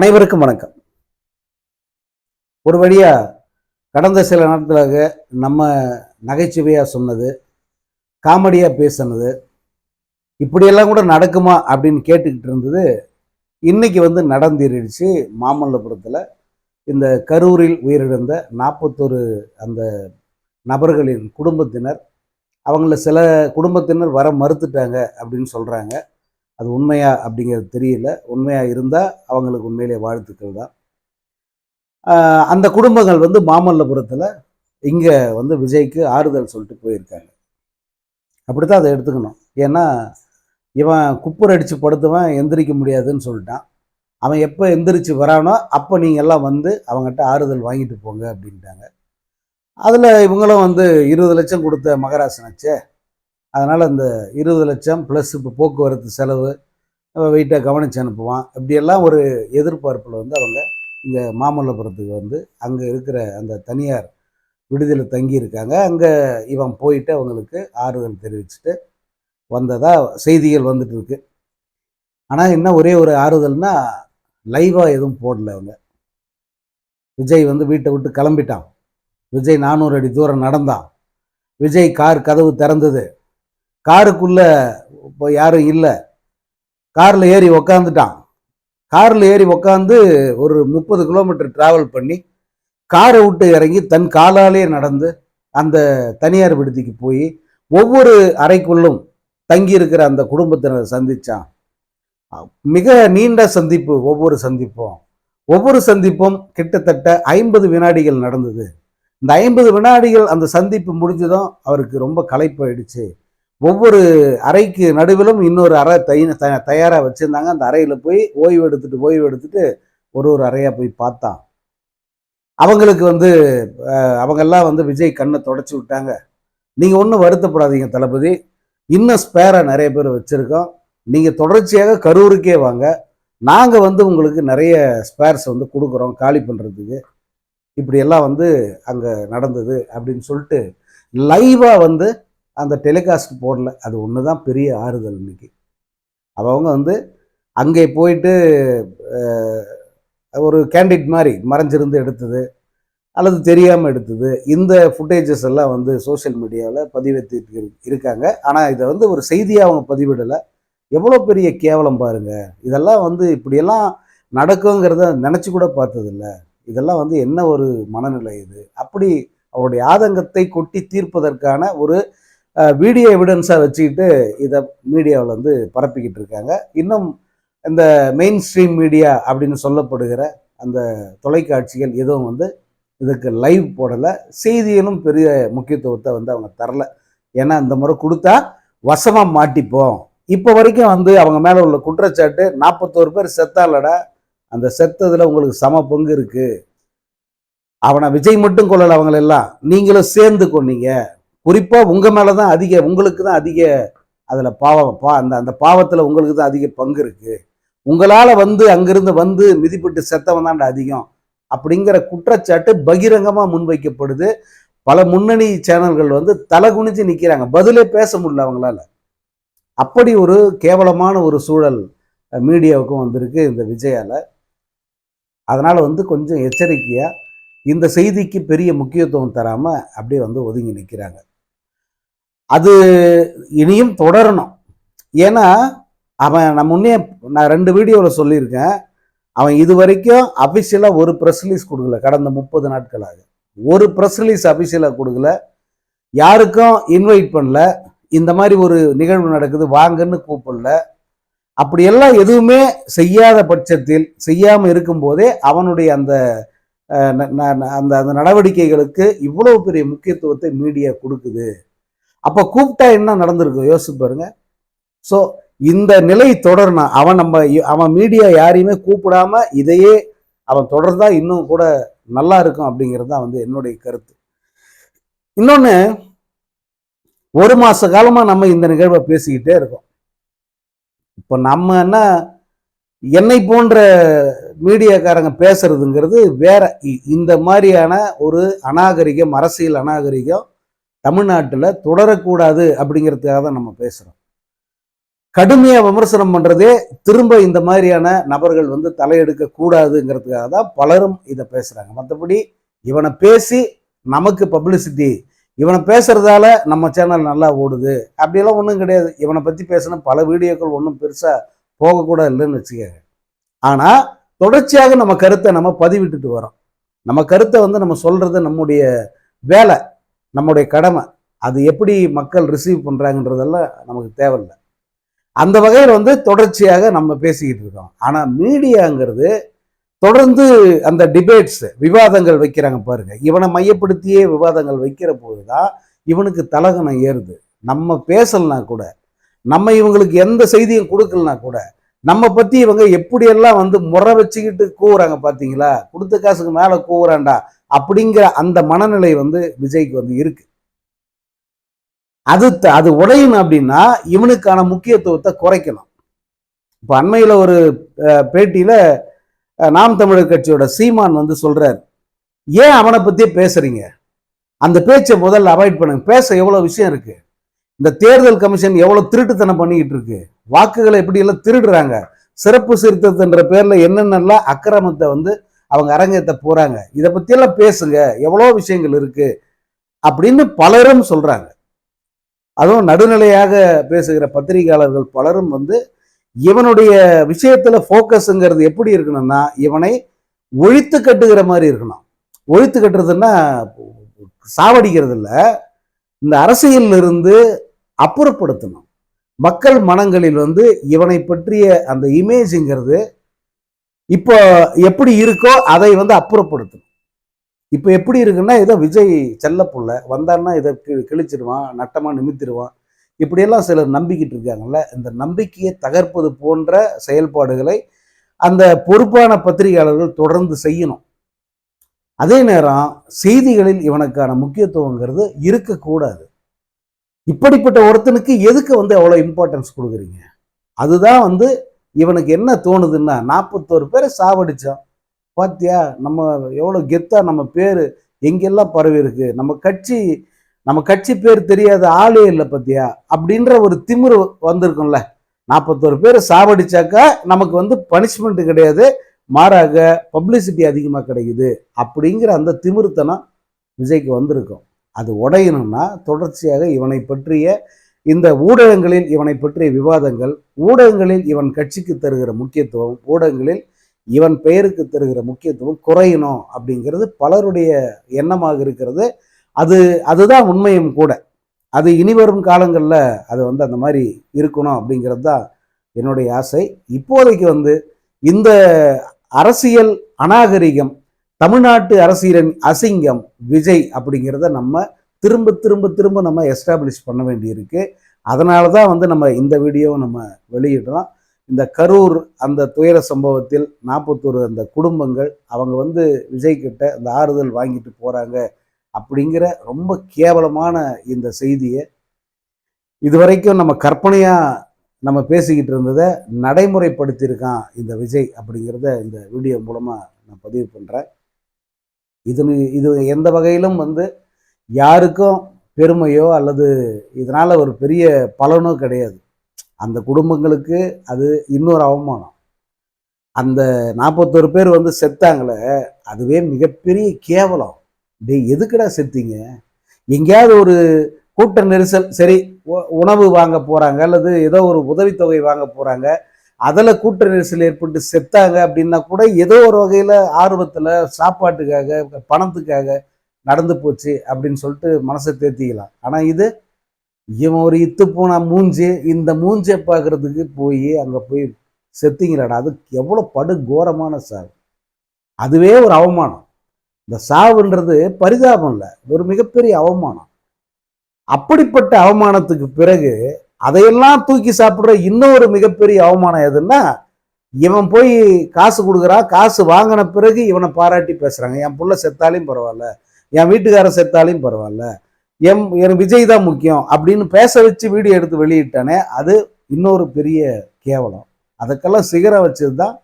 அனைவருக்கும் வணக்கம். ஒரு வழியா கடந்த சில நாட்களாக நம்ம நகைச்சுவையாக சொன்னது காமெடியாக பேசுனது இப்படியெல்லாம் கூட நடக்குமா அப்படின்னு கேட்டுக்கிட்டு இருந்தது இன்னைக்கு வந்து நடந்திருச்சு. மாமல்லபுரத்தில் இந்த கரூரில் உயிரிழந்த நாற்பத்தொரு அந்த நபர்களின் குடும்பத்தினர் அவங்கள சில குடும்பத்தினர் வர மறுத்துட்டாங்க அப்படின்னு சொல்கிறாங்க அது உண்மையா அப்படிங்கிறது தெரியல. உண்மையாக இருந்தால் அவங்களுக்கு உண்மையிலே வாழ்த்துக்கள் தான். அந்த குடும்பங்கள் வந்து மாமல்லபுரத்தில் இங்கே வந்து விஜய்க்கு ஆறுதல் சொல்லிட்டு போயிருக்காங்க. அப்படித்தான் அதை எடுத்துக்கணும். ஏன்னா இவன் குப்பர் அடித்து படுத்தவன் எந்திரிக்க முடியாதுன்னு சொல்லிட்டான். அவன் எப்போ எந்திரிச்சு வரானோ அப்போ நீங்கள் எல்லாம் வந்து அவங்ககிட்ட ஆறுதல் வாங்கிட்டு போங்க அப்படின்ட்டாங்க. அதில் இவங்களும் வந்து இருபது லட்சம் கொடுத்த மகராசனச்சே அதனால் அந்த இருபது லட்சம் ப்ளஸ் இப்போ போக்குவரத்து செலவு வெயிட்டாக கவனித்து அனுப்புவான். இப்படியெல்லாம் ஒரு எதிர்பார்ப்பில் வந்து அவங்க இங்கே மாமல்லபுரத்துக்கு வந்து அங்கே இருக்கிற அந்த தனியார் விடுதியில் தங்கியிருக்காங்க. அங்கே இவன் போயிட்டு அவங்களுக்கு ஆறுதல் தெரிவிச்சுட்டு வந்ததாக செய்திகள் வந்துட்டு இருக்கு. ஆனால் என்ன ஒரே ஒரு ஆறுதல்னா லைவாக எதுவும் போடல அவங்க. விஜய் வந்து வீட்டை விட்டு கிளம்பிட்டான். விஜய் நானூறு அடி தூரம் நடந்தான். விஜய் கார் கதவு திறந்தது. காருக்குள்ளே இப்போ யாரும் இல்லை. காரில் ஏறி உக்காந்துட்டான். காரில் ஏறி உக்காந்து ஒரு முப்பது கிலோமீட்டர் ட்ராவல் பண்ணி காரை விட்டு இறங்கி தன் காலாலே நடந்து அந்த தனியார் விடுதிக்கு போய் ஒவ்வொரு அறைக்குள்ளும் தங்கி இருக்கிற அந்த குடும்பத்தினரை சந்தித்தான் மிக நீண்ட சந்திப்பு ஒவ்வொரு சந்திப்பும். ஒவ்வொரு சந்திப்பும் கிட்டத்தட்ட ஐம்பது வினாடிகள் நடந்தது. இந்த ஐம்பது வினாடிகள் அந்த சந்திப்பு முடிஞ்சதும் அவருக்கு ரொம்ப களைப்பாயிடுச்சு ஒவ்வொரு அறைக்கு நடுவிலும் இன்னொரு அறை தை த- தயாராக வச்சுருந்தாங்க. அந்த அறையில் போய் ஓய்வு எடுத்துட்டு ஓய்வு எடுத்துட்டு ஒரு ஒரு அறையாக போய் பார்த்தான். அவங்களுக்கு வந்து அவங்கெல்லாம் வந்து விஜய் கண்ணை தொடச்சி விட்டாங்க. நீங்கள் ஒன்றும் வருத்தப்படாதீங்க தளபதி. இன்னும் ஸ்பேராக நிறைய பேர் வச்சுருக்கோம். நீங்கள் தொடர்ச்சியாக கரூருக்கே வாங்க. நாங்கள் வந்து உங்களுக்கு நிறைய ஸ்பேர்ஸ் வந்து கொடுக்குறோம் காலி பண்ணுறதுக்கு இப்படியெல்லாம் வந்து அங்கே நடந்தது அப்படின்னு சொல்லிட்டு லைவாக வந்து அந்த டெலிகாஸ்ட் போடல. அது ஒன்று தான் பெரிய ஆறுதல் இன்னைக்கு. அவங்க வந்து அங்கே போயிட்டு ஒரு கேண்டிட் மாதிரி மறைஞ்சிருந்து எடுத்தது அல்லது தெரியாமல் எடுத்தது இந்த ஃபுட்டேஜஸ் எல்லாம் வந்து சோஷியல் மீடியாவில் பதிவேற்றிட்டு இருக்காங்க. ஆனால் இதை வந்து ஒரு செய்தியாக அவங்க பதிவிடலை. எவ்வளோ பெரிய கேவலம் பாருங்கள் இதெல்லாம் வந்து இப்படியெல்லாம் நடக்குங்கிறத நினச்சி கூட பார்த்ததில்ல. இதெல்லாம் வந்து என்ன ஒரு மனநிலை இது? அப்படி அவருடைய ஆதங்கத்தை கொட்டி தீர்ப்பதற்கான ஒரு வீடியோ எவிடன்ஸாக வச்சுக்கிட்டு இதை மீடியாவில் வந்து பரப்பிக்கிட்டு இருக்காங்க. இன்னும் இந்த மெயின் ஸ்ட்ரீம் மீடியா அப்படின்னு சொல்லப்படுகிற அந்த தொலைக்காட்சிகள் எதுவும் வந்து இதுக்கு லைவ் போடலை. செய்தியிலும் பெரிய முக்கியத்துவத்தை வந்து அவங்க தரல. ஏன்னா இந்த முறை கொடுத்தா வசமாக மாட்டிப்போம். இப்போ வரைக்கும் வந்து அவங்க மேலே உள்ள குற்றச்சாட்டு நாற்பத்தோரு பேர் செத்தாலடா அந்த செத்ததில் உங்களுக்கு சம பங்கு இருக்குது அவனை விஜய் மட்டும் கொள்ளலை அவங்களெல்லாம். நீங்களும் சேர்ந்து குறிப்பாக உங்கள் மேலே தான் அதிக உங்களுக்கு தான் அதிக அதில் பாவம் பா அந்த அந்த பாவத்தில் உங்களுக்கு தான் அதிக பங்கு இருக்குது உங்களால் வந்து அங்கிருந்து வந்து மிதிப்பட்டு செத்தவன் தான் அதிகம். அப்படிங்கிற குற்றச்சாட்டு பகிரங்கமாக முன்வைக்கப்படுது. பல முன்னணி சேனல்கள் வந்து தலை குனிஞ்சு நிற்கிறாங்க பதிலே பேச முடியல அவங்களால. அப்படி ஒரு கேவலமான ஒரு சூழல் மீடியாவுக்கும் வந்திருக்கு இந்த விஜயால. அதனால் வந்து கொஞ்சம் எச்சரிக்கையாக இந்த செய்திக்கு பெரிய முக்கியத்துவம் தராமல் அப்படியே வந்து ஒதுங்கி நிற்கிறாங்க அது இனியும் தொடரணும். ஏன்னா அவன் நான் முன்னே நான் ரெண்டு வீடியோவில் சொல்லியிருக்கேன். அவன் இது வரைக்கும் அஃபிஷியலாக ஒரு ப்ரெஸ் ரிலீஸ் கொடுக்கல கடந்த முப்பது நாட்களாக. ஒரு ப்ரெஸ் ரிலீஸ் அஃபிஷியலாக கொடுக்கல. யாருக்கும் இன்வைட் பண்ணல. இந்த மாதிரி ஒரு நிகழ்வு நடக்குது வாங்கன்னு கூப்பிடல. அப்படியெல்லாம் எதுவுமே செய்யாத பட்சத்தில் செய்யாமல் இருக்கும்போதே அவனுடைய அந்த ந- ந- அந்த அந்த நடவடிக்கைகளுக்கு இவ்வளவு பெரிய முக்கியத்துவத்தை மீடியா கொடுக்குது. அப்போ கூப்பிட்டா என்ன நடந்திருக்கும் யோசிச்சு பாருங்க. ஸோ இந்த நிலை தொடர்னா அவன் நம்ம அவன் மீடியா யாரையுமே கூப்பிடாம இதையே அவன் தொடர்ந்தா இன்னும் கூட நல்லா இருக்கும் அப்படிங்கிறது தான் வந்து என்னுடைய கருத்து. இன்னொன்று ஒரு மாத காலமாக நம்ம இந்த நிகழ்வை பேசிக்கிட்டே இருக்கோம். இப்போ நம்ம என்ன என்னை போன்ற மீடியாக்காரங்க பேசுறதுங்கிறது வேற இ- இந்த மாதிரியான ஒரு அநாகரிகம் அரசியல் அநாகரிகம் தமிழ்நாட்டில் தொடரக்கூடாது அப்படிங்கிறதுக்காக தான் நம்ம பேசுகிறோம் கடுமையாக விமர்சனம் பண்ணுறதே திரும்ப இந்த மாதிரியான நபர்கள் வந்து தலையெடுக்க கூடாதுங்கிறதுக்காக தான் பலரும் இதை பேசுகிறாங்க மற்றபடி இவனை பேசி நமக்கு பப்ளிசிட்டி இவனை பேசுறதால நம்ம சேனல் நல்லா ஓடுது. அப்படியெல்லாம் ஒன்றும் கிடையாது. இவனை பற்றி பேசின பல வீடியோக்கள் ஒன்றும் பெருசாக போகக்கூட இல்லைன்னு வச்சுக்கோங்க. ஆனால் தொடர்ச்சியாக நம்ம கருத்தை நம்ம பதிவிட்டுட்டு வரோம். நம்ம கருத்தை வந்து நம்ம சொல்கிறது நம்முடைய வேலை. நம்முடைய கடமை. அது எப்படி மக்கள் ரிசீவ் பண்ணுறாங்கன்றதெல்லாம் நமக்கு தேவையில்லை. அந்த வகையில் வந்து தொடர்ச்சியாக நம்ம பேசிக்கிட்டு இருக்கோம். ஆனால் மீடியாங்கிறது தொடர்ந்து அந்த டிபேட்ஸ் விவாதங்கள் வைக்கிறாங்க பாருங்க. இவனை மையப்படுத்தியே விவாதங்கள் வைக்கிற போது தான் இவனுக்கு தலகணம் ஏறுது. நம்ம பேசலனா கூட நம்ம இவங்களுக்கு எந்த செய்தியும் கொடுக்கலனா கூட நம்ம பற்றி இவங்க எப்படியெல்லாம் வந்து முறை வச்சுக்கிட்டு கூவுறாங்க பார்த்தீங்களா கொடுத்த காசுக்கு மேலே கூவுறான்டா. அப்படிங்கிற அந்த மனநிலை வந்து விஜய்க்கு வந்து இருக்கு. அது அது உடையணும் அப்படின்னா இவனுக்கான முக்கியத்துவத்தை குறைக்கணும். இப்போ அண்மையில் ஒரு பேட்டியில் நாம் தமிழர் கட்சியோட சீமான் வந்து சொல்றாரு ஏன் அவனை பற்றியே பேசுறீங்க? அந்த பேச்சை முதல்ல அவாய்ட் பண்ணுங்க. பேச எவ்வளோ விஷயம் இருக்கு? இந்த தேர்தல் கமிஷன் எவ்வளோ திருட்டுத்தனம் பண்ணிக்கிட்டு இருக்கு? வாக்குகளை எப்படி எல்லாம் திருடுறாங்க? சிறப்பு சீர்திருத்தன்ற பேரில் என்னென்னலாம் அக்கிரமத்தை வந்து அவங்க அரங்கத்தை போகிறாங்க இதை பற்றியெல்லாம் பேசுங்க. எவ்வளோ விஷயங்கள் இருக்குது அப்படின்னு பலரும் சொல்கிறாங்க அதுவும் நடுநிலையாக பேசுகிற பத்திரிகையாளர்கள் பலரும் வந்து இவனுடைய விஷயத்தில் ஃபோக்கஸுங்கிறது எப்படி இருக்கணும்னா இவனை ஒழித்து கட்டுகிற மாதிரி இருக்கணும். ஒழித்து கட்டுறதுன்னா சாவடிக்கிறது இல்லை இந்த அரசியலில் இருந்து அப்புறப்படுத்தணும். மக்கள் மனங்களில் வந்து இவனை பற்றிய அந்த இமேஜுங்கிறது இப்போ எப்படி இருக்கோ அதை வந்து அப்புறப்படுத்தணும். இப்போ எப்படி இருக்குன்னா ஏதோ விஜய் செல்லப்புள்ள வந்தான்னா இதை கி- கிழிச்சிடுவான் நட்டமாக நிமித்திடுவான். இப்படியெல்லாம் சிலர் நம்பிக்கிட்டு இருக்காங்கல்ல. இந்த நம்பிக்கையை தகர்ப்பது போன்ற செயல்பாடுகளை அந்த பொறுப்பான பத்திரிகையாளர்கள் தொடர்ந்து செய்யணும். அதே நேரம் செய்திகளில் இவனுக்கான முக்கியத்துவங்கிறது இருக்கக்கூடாது. இப்படிப்பட்ட ஒருத்தனுக்கு எதுக்கு வந்து அவ்வளோ இம்பார்ட்டன்ஸ் கொடுக்குறீங்க? அதுதான் வந்து இவனுக்கு என்ன தோணுதுன்னா நாற்பத்தோரு பேரை சாவடிச்சான் பாத்தியா நம்ம எவ்வளோ கெத்தா நம்ம பேர் எங்கெல்லாம் பரவி இருக்கு? நம்ம கட்சி நம்ம கட்சி பேர் தெரியாத ஆளே இல்லை பாத்தியா? அப்படின்ற ஒரு திமிரு வந்திருக்கும்ல. நாற்பத்தோரு பேர் சாவடிச்சாக்கா நமக்கு வந்து பனிஷ்மெண்ட் கிடையாது. மாறாக பப்ளிசிட்டி அதிகமாக கிடைக்குது. அப்படிங்கிற அந்த திமிருத்தனம் விஜய்க்கு வந்திருக்கும். அது உடையணும்னா தொடர்ச்சியாக இவனை பற்றிய இந்த ஊடகங்களில் இவனை பற்றிய விவாதங்கள் ஊடகங்களில் இவன் கட்சிக்கு தருகிற முக்கியத்துவம் ஊடகங்களில் இவன் பெயருக்கு தருகிற முக்கியத்துவம் குறையணும் அப்படிங்கிறது பலருடைய எண்ணமாக இருக்கிறது. அது அதுதான் உண்மையும் கூட. அது இனி வரும் காலங்களில் அது வந்து அந்த மாதிரி இருக்கணும் அப்படிங்கிறது தான் என்னுடைய ஆசை. இப்போதைக்கு வந்து இந்த அரசியல் அநாகரிகம் தமிழ்நாட்டு அரசியலின் அசிங்கம் விஜய் அப்படிங்கிறத நம்ம திரும்ப திரும்ப திரும்ப நம்ம எஸ்டாப்ளிஷ் பண்ண வேண்டியிருக்கு. அதனால தான் வந்து நம்ம இந்த வீடியோவை நம்ம வெளியிடுறோம். இந்த கரூர் அந்த துயர சம்பவத்தில் நாற்பத்தோரு அந்த குடும்பங்கள் அவங்க வந்து விஜய் கிட்ட இந்த ஆறுதல் வாங்கிட்டு போகிறாங்க அப்படிங்கிற ரொம்ப கேவலமான இந்த செய்தியை இதுவரைக்கும் நம்ம கற்பனையாக நம்ம பேசிக்கிட்டு இருந்ததை நடைமுறைப்படுத்தியிருக்கான் இந்த விஜய் அப்படிங்கிறத இந்த வீடியோ மூலமாக நான் பதிவு பண்ணுறேன் இது இது எந்த வகையிலும் வந்து யாருக்கும் பெருமையோ அல்லது இதனால் ஒரு பெரிய பலனோ கிடையாது. அந்த குடும்பங்களுக்கு அது இன்னொரு அவமானம். அந்த நாற்பத்தோரு பேர் வந்து செத்தாங்களே அதுவே மிகப்பெரிய கேவலம். டே எதுக்குடா செத்தீங்க? எங்கேயாவது ஒரு கூட்ட நெரிசல் சரி உ- உணவு வாங்க போகிறாங்க அல்லது ஏதோ ஒரு உதவித்தொகை வாங்க போகிறாங்க அதில் கூட்ட நெரிசல் ஏற்பட்டு செத்தாங்க அப்படின்னா கூட ஏதோ ஒரு வகையில் ஆர்வத்தில் சாப்பாட்டுக்காக பணத்துக்காக நடந்து போச்சு அப்படின்னு சொல்லிட்டு மனசை தேத்திக்கலாம். ஆனால் இது இவன் ஒரு இத்து போன மூஞ்சி இந்த மூஞ்சியை பார்க்கறதுக்கு போய் அங்கே போய் செத்திங்களாடா. அது எவ்வளோ படு கோரமான சாவு. அதுவே ஒரு அவமானம். இந்த சாவுன்றது பரிதாபம் இல்லை ஒரு மிகப்பெரிய அவமானம். அப்படிப்பட்ட அவமானத்துக்கு பிறகு அதையெல்லாம் தூக்கி சாப்பிட்ற இன்னொரு மிகப்பெரிய அவமானம் எதுன்னா இவன் போய் காசு கொடுக்குறான் காசு வாங்கின பிறகு இவனை பாராட்டி பேசுகிறாங்க என் புள்ள செத்தாலையும் பரவாயில்ல என் வீட்டுக்காரன் செத்தாலையும் பரவாயில்ல. எம் எனக்கு விஜய் தான் முக்கியம் அப்படின்னு பேச வச்சு வீடியோ எடுத்து வெளியிட்டானே அது இன்னொரு பெரிய கேவலம். அதுக்கெல்லாம் சிகரம் வச்சது தான்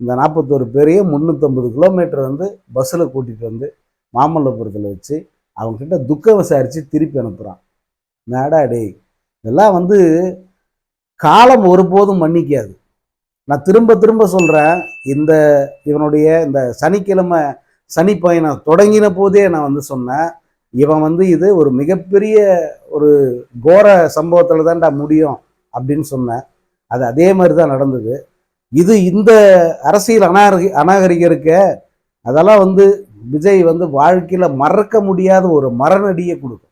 இந்த நாற்பத்தோரு பேரையும் முந்நூற்றம்பது கிலோமீட்டர் வந்து பஸ்ஸில் கூட்டிகிட்டு வந்து மாமல்லபுரத்தில் வச்சு அவங்கக்கிட்ட துக்கம் விசாரித்து திருப்பி அனுப்புகிறான் நாடா டேய் இதெல்லாம் வந்து காலம் ஒருபோதும் மன்னிக்காது. நான் திரும்ப திரும்ப சொல்கிறேன் இந்த இவனுடைய இந்த சனிக்கிழமை சனி பயணம் தொடங்கின போதே நான் வந்து சொன்னேன். இவன் வந்து இது ஒரு மிகப்பெரிய ஒரு கோர சம்பவத்தில் தான்டா முடியும் அப்படின்னு சொன்னேன். அது அதே மாதிரி தான் நடந்தது. இது இந்த அரசியல் அநாகரி அநாகரிகருக்க அதெல்லாம் வந்து விஜய் வந்து வாழ்க்கையில் மறக்க முடியாத ஒரு மரணடியை கொடுக்கும்.